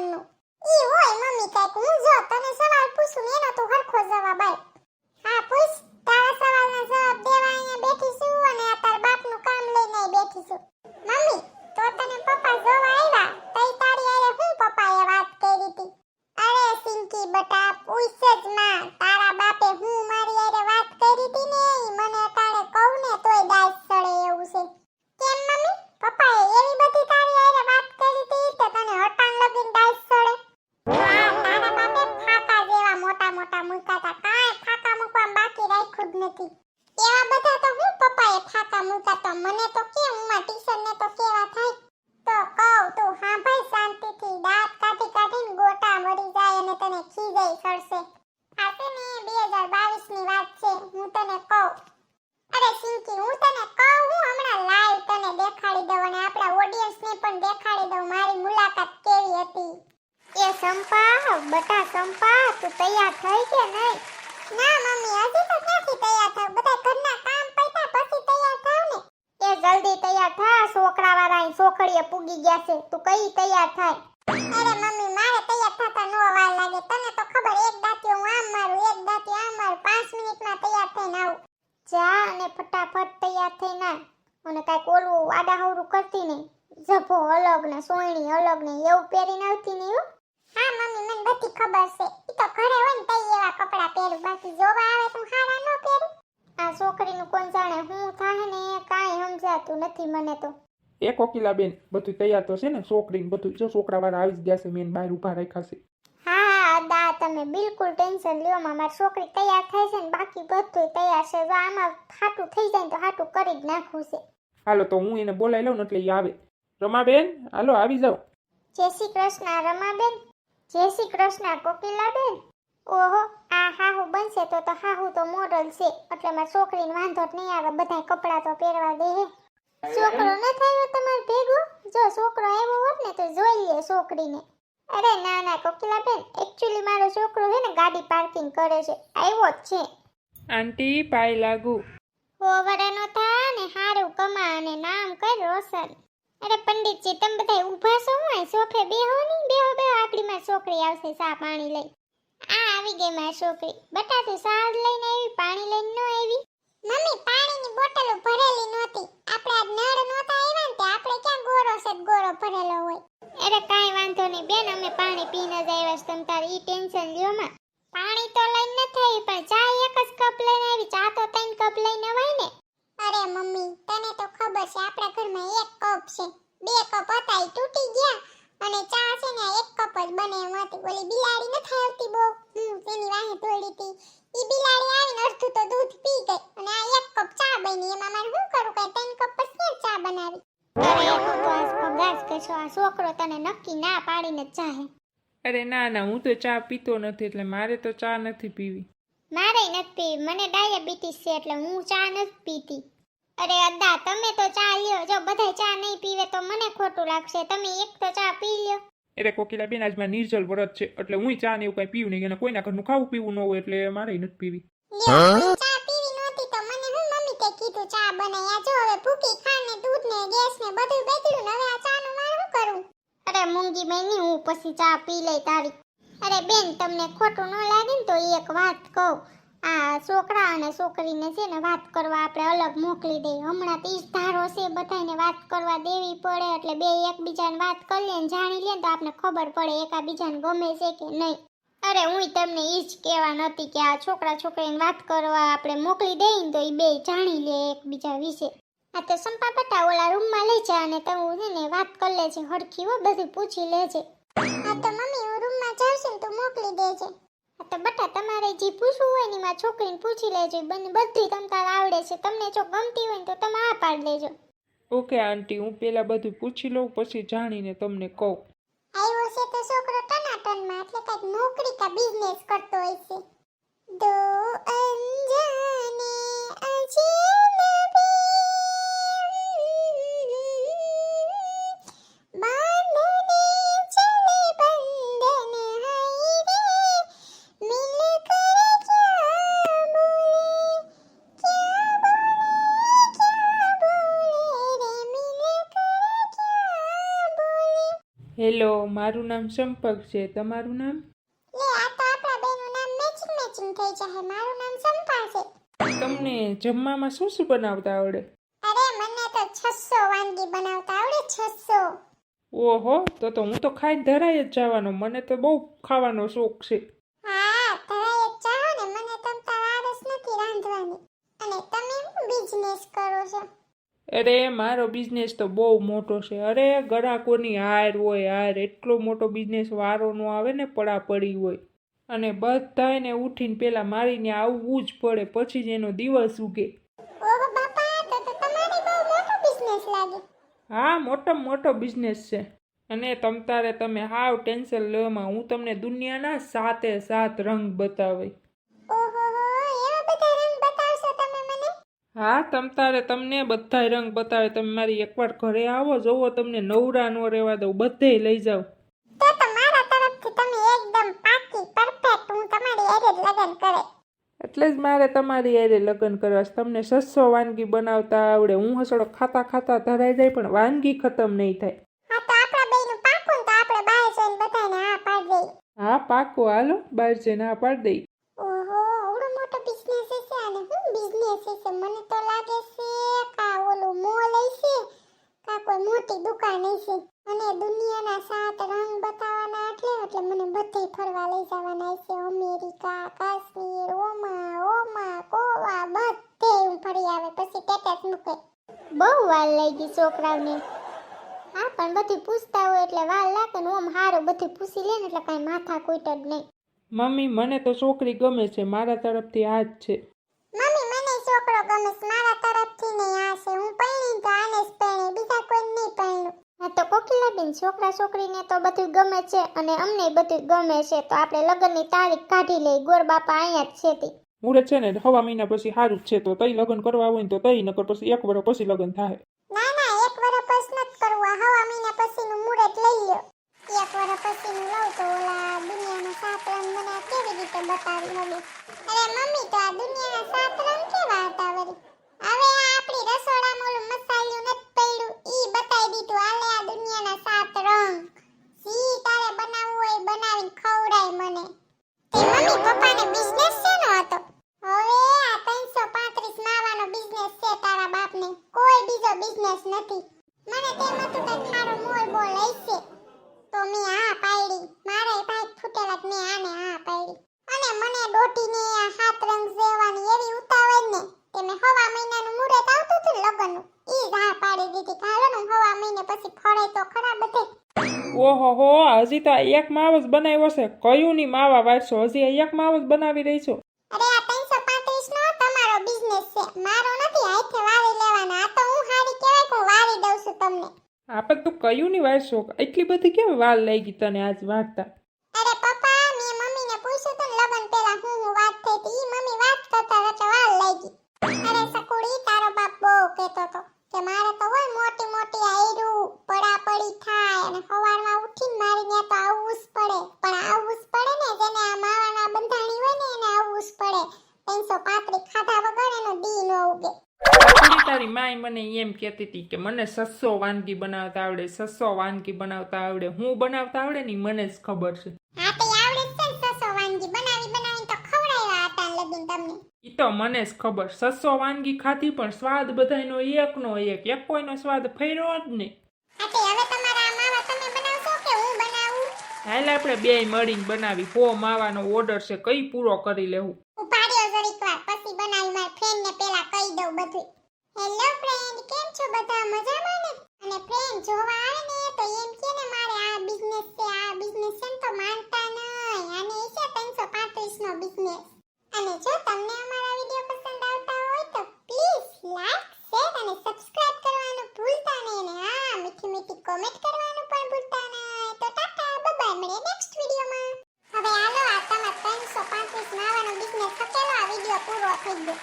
લગ્નનું ઈ હોય, મમ્મી કાંઈક. હું જો તને સવાલ પૂછું, ને એનો તો હરખો જવાબ આપ હા, પૂછ. તારા સવાલના જવાબ દેવા અહીંયા બેઠી છું અને આ તાર બાપનું કામ લઈને બેઠી છું. મમ્મી, તો તને પપ્પા જોવા આવ્યા તઈ તારી આરે હું પપ્પાએ વાત કરી હતી અરે સિંકી બટા, પૂછ જ માં. નથી. એવા બધા તો હું પપ્પાએ ફાકા મૂકા તો મને તો કે હું ટીચરને તો કેવા થાય? તો કહું તું હા ભાઈ શાંતિથી, દાંત કાઢી કાઢીને ગોટા મરી જાય અને તને ખીજાઈ સડશે. આ છે ને બે હજાર બાવીસની વાત છે, હું તને કહું. અરે સિંકી, હું તને કહું, હું હમણાં લાઈવ તને દેખાડી દઉં અને આપણા ઓડિયન્સને પણ દેખાડી દઉં. મારી મુલાકાત કેવી હતી? એ સંપા, બટા સંપા તું તૈયાર થઈ કે નહીં ના મમ્મી હજી તો ક્યાંથી તૈયાર થાવ બધા ઘરના કામ પૈતા પછી તૈયાર થાવ ને એ જલ્દી તૈયાર થા છોકરા વાળા અહીં સોખડીએ પૂગી ગયા છે કઈ તૈયાર થાય? અરે મમ્મી, મારે તૈયાર થતા નો વાર લાગે. તને તો ખબર, એક દાંતિયો આમ મારું, એક દાંતિયો આમ મારું. પાંચ મિનિટમાં તૈયાર થઈને આવું. જા અને ફટાફટ તૈયાર થઈને. અને કાંઈક ઓલું આડાહવરું કરતી નહીં. જભો અલગ ને સોયણી અલગ ને એવું પહેરીને આવતી નહીં હો. હા મમ્મી, મને બધી ખબર છે. ઈ તો ઘરે હોય ને તઈ એવા કપડાં પહેરું. બાકી જોવા આવે તો હારા ન પહેરું. આ છોકરીનું કોણ જાણે હું થાય ને કાંઈ સમજાતું નથી મને તો. એ કોકિલા બેન બધું તૈયાર તો છે ને છોકરીને બધું. જો છોકરા વાળા આવી જ ગયા છે મેન બહાર ઊભા રાખ્યા છે. હા દા તમે બિલકુલ ટેન્શન લ્યો મારી છોકરી તૈયાર થાય છે ને બાકી બધું તૈયાર છે. જો આમાં હાટું થઈ જાય તો હાટું કરી જ નાખવું છે. હાલો તો હું એને બોલાવી લઉં ને એટલે એ આવે. રમાબેન હાલો આવી જાઓ. જય શ્રી કૃષ્ણ રમાબેન. જય શ્રી કૃષ્ણ કોકિલાબેન ઓહો આ હાહુ બનશે તો તો હાહુ તો મોડલ છે. એટલે મારી છોકરીને વાંધો જ નહીં આવે બધાય કપડાં તો પહેરવા દે છોકરો ન થયો તમારે ભેગો? જો છોકરો આવ્યો હોત ને તો જોઈ લે છોકરીને. અરે ના ના કોકિલાબેન એકચ્યુઅલી મારો છોકરો છે ને ગાડી પાર્કિંગ કરે છે. આવ્યો જ છે. આંટી પાય લાગુ. હોવરાનો થા ને હારું કમા અને નામ કર રોશન. અરે પંડિતજી તમે બધા ઊભા છો હું સોફે બેહો ની બેહો બેહો આપડીમાં છોકરી આવશે સા પાણી લઈ. આ આવી ગઈ મારી છોકરી. બટા સાર લઈને આવી પાણી લઈને ન આવી? મમ્મી, પાણીની બોટલો ભરેલી નહોતી. આપણે આ નળ નહોતા આવ્યા ને આપણે ક્યાં ગોરો છે ગોરો ભરેલો હોય? અરે કાંઈ વાંધો નહીં બેન, અમે પાણી પીને જ આવ્યા છે. તમે તારે ઈ ટેન્શન લ્યો માં. પાણી તો લઈને નથી આવી પણ ચા એક જ કપ લઈને આવી. ચા તો ત્રણ કપ લઈને અવાય ને. અરે મમ્મી, તને તો ખબર છે આપણા ઘરમાં એક કપ છે. બે કપ હતા એ તૂટી ગયા અને ચા છે ને એક કપ જ બને એમ હતી. ઓલી બિલાડી નથી આવતી બહુ. હું તેની વાહે તોડી હતી. ઈ બિલાડી આવીને અડધું તો દૂધ પી ગઈ અને આ એક ચા એમાં મારે શું કરું કઈ ત્રણ કપ પછી ચા બનાવી. અરે હું તો આજ પગાર કશો આ છોકરો તને નક્કી ના પાડીને ચાહે અરે ના ના હું તો ચા પીતો નથી એટલે મારે તો ચા નથી પીવી. મારે નથી પીવી. મને ડાયાબિટીસ છે એટલે હું ચા નથી પીતી. અરે અદા તમે તો ચા લ્યો. જો બધા ચા નહીં પીવે તો મને ખોટું લાગશે. તમે એક તો ચા પી લ્યો. એટલે કોકિલા બેન આજ મારા નિર્જલ વ્રત છે એટલે હું ચા ને એવું કઈ પીવું નહીં. અને કોઈના ઘરનું ખાવું પીવું ન હોય એટલે મારે નથી પીવી. બનાય ખાંડ ભૂકી ખાને દૂધ ને ગેસ ને બધું બગડ્યું ને હવે આ ચા નું મારે શું કરું? અરે મૂંગી બહેની હું પછી ચા પી લઈ તારી. અરે બેન, તમને ખોટું ન લાગે ને તો એક વાત કહું. આ છોકરા અને છોકરીને છે ને વાત કરવા આપણે અલગ મોકલી દઈએ હમણાં ત્રીસ ધારો છે બધાને વાત કરવા દેવી પડે, એટલે બે એકબીજાને વાત કરી લે ને જાણી લે તો આપણે ખબર પડે એકાબીજાને ગમે છે કે નહીં. અરે હું તમને એ જ કહેવા નહોતી કે આ છોકરા છોકરીને વાત કરવા આપણે મોકલી દઈએ ને તો એ બે જાણી લે એકબીજા વિશે. આ તો સંપા બટા ઓલા રૂમમાં લઈ જા અને તો હું ને વાત કરી લેજે હડકી હો બધું પૂછી લેજે. આ તો મમ્મી હું રૂમમાં જાઉં છું ને તું મોકલી દેજે. આ તો બટા તમારે જે પૂછવું હોય ને એમાં છોકરીને પૂછી લેજો બંને બધી તમ તાર આવડે છે તમને જો ગમતી હોય ને તો તમે આ પાડ લેજો. ઓકે આંટી હું પેલા બધું પૂછી લઉં પછી જાણીને તમને કહું. આવ્યો છે તો છોકરો ટનાટનમાં એટલે કંઈક નોકરી કા બિઝનેસ કરતો હોય છે. દો અંજાને અજનબી હેલો મારું નામ સંપર્ક છે. તમારું નામ? લે આ તો આપણા બેનું નામ મેચિંગ મેચિંગ થઈ જશે મારું નામ સંપા છે. તમને જમવામાં શું શું બનાવતા આવડે? અરે મને તો 600 વાનગી બનાવતા આવડે 600 ઓહો તો તો હું તો ખાઈ ધરાઈ જ જવાનો. મને તો બહુ ખાવાનો શોખ છે. હા ધરાય જ ચાહો ને મને તમતા વારસ નથી રાંધવાની. અને તમે શું બિઝનેસ કરો છો? અરે મારો બિઝનેસ તો બહુ મોટો છે. અરે ગ્રાહકોની હાર હોય હાર એટલો મોટો બિઝનેસ વારોનો આવે ને પડાપડી હોય. અને બધાને ઉઠીને પેલા મારીને આવવું જ પડે પછી જ એનો દિવસ ઉગે. મોટો હા મોટામાં મોટો બિઝનેસ છે. અને તમ તારે તમે હાવ ટેન્શન લેવામાં હું તમને દુનિયાના સાતે સાત રંગ બતાવી હા તમ તારે તમને બધાય રંગ બતાવે તમે મારી એકવાર ઘરે આવો જોવો તમને નવરા નો રહેવા દઉં બધે લઈ જાઓ. તો તો મારા તરફથી તમે એકદમ પાકી પરફેક્ટ હું તમારી હારે લગન કરે. એટલે જ મારે તમારી હારે લગ્ન કરવા તમને સસ્સો વાનગી બનાવતા આવડે હું હસડો ખાતા ખાતા ધરાઈ જાય પણ વાનગી ખતમ નહીં થાય. હા પાકો હાલો બહાર જઈને આ પાડી દઈ ઓહો આવડો મોટો બિઝનેસ હશે અને શું બિઝનેસ હશે મને તો લાગે છે કા ઓલું મોલ હશે કા કોઈ મોટી દુકાન હશે અને દુનિયાના સાત રંગ બતાવવાના એટલે એટલે મને બધે ફરવા લઈ જવાના છે. અમેરિકા કાશ્મીર ઓમા ઓમા ગોવા બધે હું ફરી આવે. પછી ટેટસ મૂકે. બહુ વાર લઈ ગઈ છોકરાઓને. હા પણ બધી પૂછતા હોય એટલે વાર લાગે ને ઓમ હારો બધી પૂછી લે ને એટલે કાંઈ માથા કૂટ જ નહીં. મમ્મી મને તો છોકરી ગમે છે. મારા તરફથી આ જ છે. મમ્મી મને છોકરો ગમે છે. મારા તરફથી નહીં આ છે. હું પરણી તો આને જ પરણી. બીજા કોઈ નહીં પરણું. હા તો કોકિલાબેન છોકરા છોકરીને તો બધું ગમે છે અને અમને બધું ગમે છે તો આપણે લગ્નની તારીખ કાઢી લઈ ગોર બાપા અહીંયા જ છે તે. મુહૂર્ત છે ને હવા મહિના પછી સારું જ છે તો તઈ લગ્ન કરવા હોય ને તો તઈ નકર પછી એક વર્ષ પછી લગ્ન થાય ના ના એક વર્ષ પછી નત કરવું હવા મહિના પછીનું મુહૂર્ત લઈ લ્યો. એક વર્ષ પછીનું લઉં તો ઓલા દુનિયાના સાત રંગ મને કેવી રીતે બતાવી મમ્મી અરે મમ્મી તો આ દુનિયાના સાત રંગ કેવા હતા વળી હવે આ આપણી રસોડામાં ઓલું મસાલિયું નથી પડ્યું ઈ બતાવી દીધું હાલે આ દુનિયાના સાત રંગ જી તારે બનાવવું હોય ઈ બનાવીને ખવડાય મને તે મમ્મી પપ્પાને બિઝનેસ શેનો હતો હવે આ 335 માવાનો બિઝનેસ છે તારા બાપને કોઈ બીજો બિઝનેસ નથી મને તેમ હતું કે ખારો મોલ બોલ હશે તો મેં હા પાડી મારે ભાઈ ફૂટેલા જ મેં આને હા પાડી અને મને દોઢીને આ હાથ રંગ જેવાની એવી ઉતાવળ ને કે મેં હવા મહિનાનું મુહૂર્ત આવતું હતું ને લગ્નનું ઈ જ હા પાડી દીધી કે હાલો ને હવા મહિને પછી ફળે તો ખરા બધે ઓહો હો હજી તો એક માવસ બનાવ્યો છે. કયું ની માવા વાંચશો હજી એક માવસ બનાવી રહી છો? અરે આ 335 નો તમારો બિઝનેસ છે. મારો નથી હાથે વારી લેવાના. આ તો હું હારી કહેવાય કે વારી દઉં છું તમને. આપણે તું કયું ની વાંચશો એટલી બધી કેમ વાલ લાગી તને આજ વાર્તા માય મને એમ કહેતી હતી કે મને સસ્સો વાનગી બનાવતા આવડે સસ્સો વાનગી બનાવતા આવડે હું બનાવતા આવડે ને મને જ ખબર છે. ઈ તો મને જ ખબર. સસ્સો વાનગી ખાધી પણ સ્વાદ બધાયનો એકનો એક. એક કોઈનો સ્વાદ ફેર્યો જ નહીં. હાલ આપણે બેય મળીને બનાવી. હો માવાનો ઓર્ડર છે કઈ પૂરો કરી લેવું? હેલો ફ્રેન્ડ કેમ છો બધા? મજામાં ને? અને ફ્રેન્ડ જોવા આવે ને, તો એમ કે ને મારે આ બિઝનેસ છે, આ બિઝનેસ છે તો માનતા નહીં અને એ છે 335 નો બિઝનેસ અને જો તમને અમારા વીડિયો પસંદ આવતા હોય તો પ્લીઝ લાઈક શેર અને સબસ્ક્રાઇબ કરવાનું ભૂલતા નહીં અને હા, મીઠી મીઠી કોમેન્ટ કરવાનું પણ ભૂલતા નહીં તો ટાટા બાય મળે નેક્સ્ટ વિડિયોમાં હવે હાલો, આ તમારા 335 નાવાનો બિઝનેસ તો આ વીડિયો પૂરો થઈ ગયો.